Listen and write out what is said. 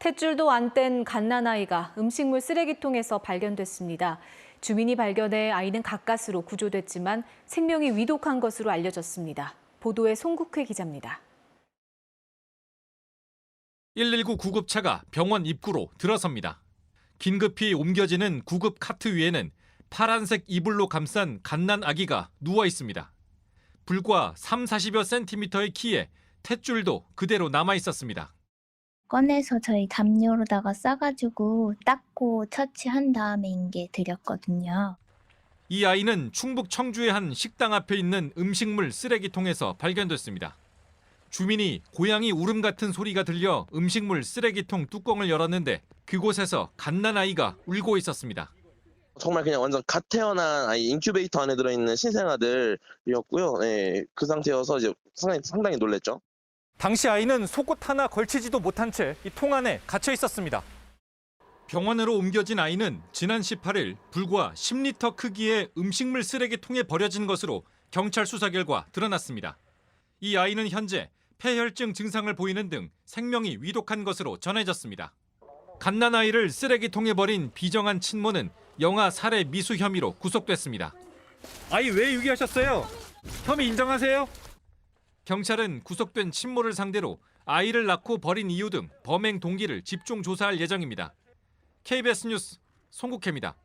탯줄도 안 뗀 갓난아이가 음식물 쓰레기통에서 발견됐습니다. 주민이 발견해 아이는 가까스로 구조됐지만 생명이 위독한 것으로 알려졌습니다. 보도에 송국회 기자입니다. 119 구급차가 병원 입구로 들어섭니다. 긴급히 옮겨지는 구급 카트 위에는 파란색 이불로 감싼 갓난 아기가 누워 있습니다. 불과 3, 40여 센티미터의 키에 탯줄도 그대로 남아 있었습니다. 꺼내서 저희 담요로다가 싸가지고 닦고 처치한 다음에 인게 드렸거든요. 이 아이는 충북 청주의 한 식당 앞에 있는 음식물 쓰레기통에서 발견됐습니다. 주민이 고양이 울음 같은 소리가 들려 음식물 쓰레기통 뚜껑을 열었는데 그곳에서 갓난 아이가 울고 있었습니다. 정말 그냥 완전 갓 태어난 아이 인큐베이터 안에 들어있는 신생아들이었고요. 네, 그 상태여서 이제 상당히, 상당히 놀랬죠. 당시 아이는 속옷 하나 걸치지도 못한 채 이 통 안에 갇혀 있었습니다. 병원으로 옮겨진 아이는 지난 18일 불과 10리터 크기의 음식물 쓰레기통에 버려진 것으로 경찰 수사 결과 드러났습니다. 이 아이는 현재 폐혈증 증상을 보이는 등 생명이 위독한 것으로 전해졌습니다. 갓난 아이를 쓰레기통에 버린 비정한 친모는 영아 살해 미수 혐의로 구속됐습니다. 아이 왜 유기하셨어요? 혐의 인정하세요? 경찰은 구속된 친모를 상대로 아이를 낳고 버린 이유 등 범행 동기를 집중 조사할 예정입니다. KBS 뉴스 송국혜입니다.